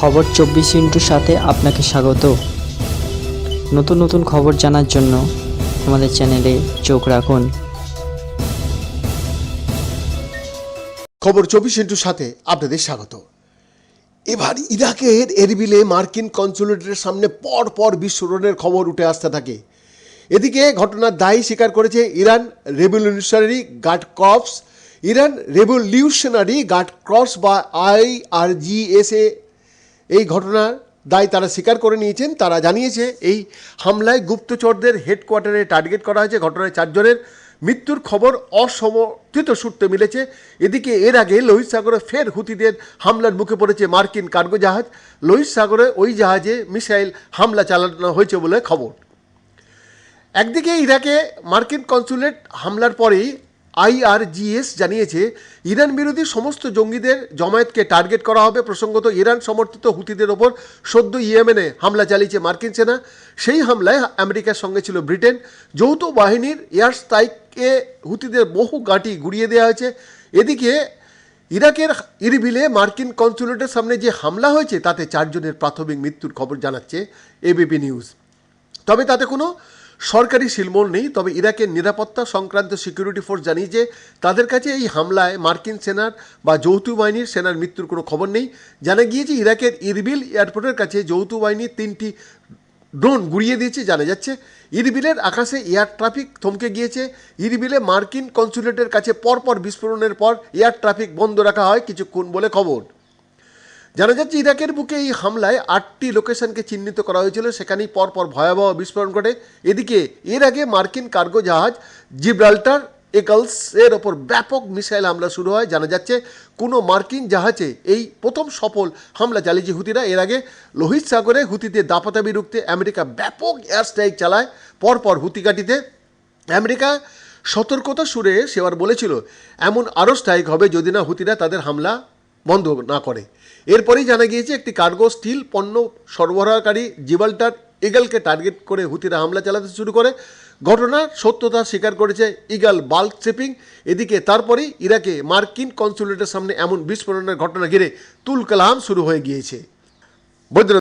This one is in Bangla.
খবর চব্বিশ ইন্টুর সাথে আপনাকে স্বাগত। নতুন নতুন খবর জানার জন্য আমাদের চ্যানেলে চোখ রাখুন। খবর চব্বিশ ইন্টুর সাথে আপনাদের স্বাগত। এবার ইরাকের এরবিলে মার্কিন কনসুলেটের সামনে পর পর বিস্ফোরণের খবর উঠে আসতে থাকে। এদিকে ঘটনার দায়ী স্বীকার করেছে Iran revolutionary guard corps. Iran revolutionary guard corps বা আইআরজিএসএ এই ঘটনার দায় তারা স্বীকার করে নিয়েছেন। তারা জানিয়েছে, এই হামলায় গুপ্তচরদের হেডকোয়ার্টারে টার্গেট করা হয়েছে। ঘটনায় চারজনের মৃত্যুর খবর অসমর্থিত সূত্রে মিলেছে। এদিকে এর আগে লোহিত সাগরে ফের হুতিদের হামলার মুখে পড়েছে মার্কিন কার্গো জাহাজ লোহিত সাগরে ওই জাহাজে মিসাইল হামলা চালানো হয়েছে বলে খবর। একদিকে ইরাকে মার্কিন কনসুলেট হামলার পরেই আইআরজিএস জানিয়েছে, ইরান বিরোধী সমস্ত জঙ্গিদের জমায়েতকে টার্গেট করা হবে। প্রসঙ্গত, ইরান সমর্থিত হুতিদের ওপর সদ্য ইয়েমেনে হামলা চালিয়েছে মার্কিন সেনা। সেই হামলায় আমেরিকার সঙ্গে ছিল ব্রিটেন। যৌথ বাহিনীর এয়ার স্ট্রাইকে হুতিদের বহু গাঁটি গুড়িয়ে দেওয়া হয়েছে। এদিকে, ইরাকের ইরবিলে মার্কিন কনসুলেটের সামনে যে হামলা হয়েছে, তাতে চারজনের প্রাথমিক মৃত্যুর খবর জানাচ্ছে এবিপি নিউজ। তবে তাতে কোনো সরকারি শিলমোল নেই, তবে ইরাকের নিরাপত্তা সংক্রান্ত সিকিউরিটি ফোর্স জানিয়েছে তাদের কাছে এই হামলায় মার্কিন সেনার বা যৌথ বাহিনীর সেনার মৃত্যুর কোনো খবর নেই। জানা গিয়েছে, ইরাকের ইরবিল এয়ারপোর্টের কাছে যৌথ বাহিনীর তিনটি ড্রোন গুড়িয়ে দিয়েছে, জানা যাচ্ছে। ইরবিলের আকাশে এয়ার ট্রাফিক থমকে গিয়েছে। ইরবিলে মার্কিন কনসুলেটের কাছে পরপর বিস্ফোরণের পর এয়ার ট্রাফিক বন্ধ রাখা হয় কিছুক্ষণ বলে খবর। জানা যাচ্ছে ইরাকের বুকে এই হামলায় আটটি লোকেশনকে চিহ্নিত করা হয়েছিল। সেখানেই পরপর ভয়াবহ বিস্ফোরণ ঘটে। এদিকে এর আগে মার্কিন কার্গো জাহাজ জিব্রাল্টার এগলস এর ওপর ব্যাপক মিসাইল হামলা শুরু হয়। জানা যাচ্ছে কোনো মার্কিন জাহাজে এই প্রথম সফল হামলা চালিয়েছে হুতিরা। এর আগে লোহিত সাগরে হুতিতে দাপাতাবি রুখতে আমেরিকা ব্যাপক এয়ার স্ট্রাইক চালায়। পরপর হুতিঘাটিতে আমেরিকা সতর্কতা সুরে সেবার বলেছিল, এমন আরও স্ট্রাইক হবে যদি না হুতিরা তাদের হামলা বন্ধ না করে। এরপরেই জানা গিয়েছে, একটি কার্গো স্টিল পণ্য সরবরাহকারী জিবাল্টার ইগালকে টার্গেট করে হুতিরা হামলা চালাতে শুরু করে। ঘটনার সত্যতা স্বীকার করেছে ইগাল বাল্ক শিপিং। এদিকে তারপরেই ইরাকে মার্কিন কনসুলেটের সামনে এমন বিস্ফোরণের ঘটনা ঘিরে তুল কালাম শুরু হয়ে গিয়েছে। বৈদ্য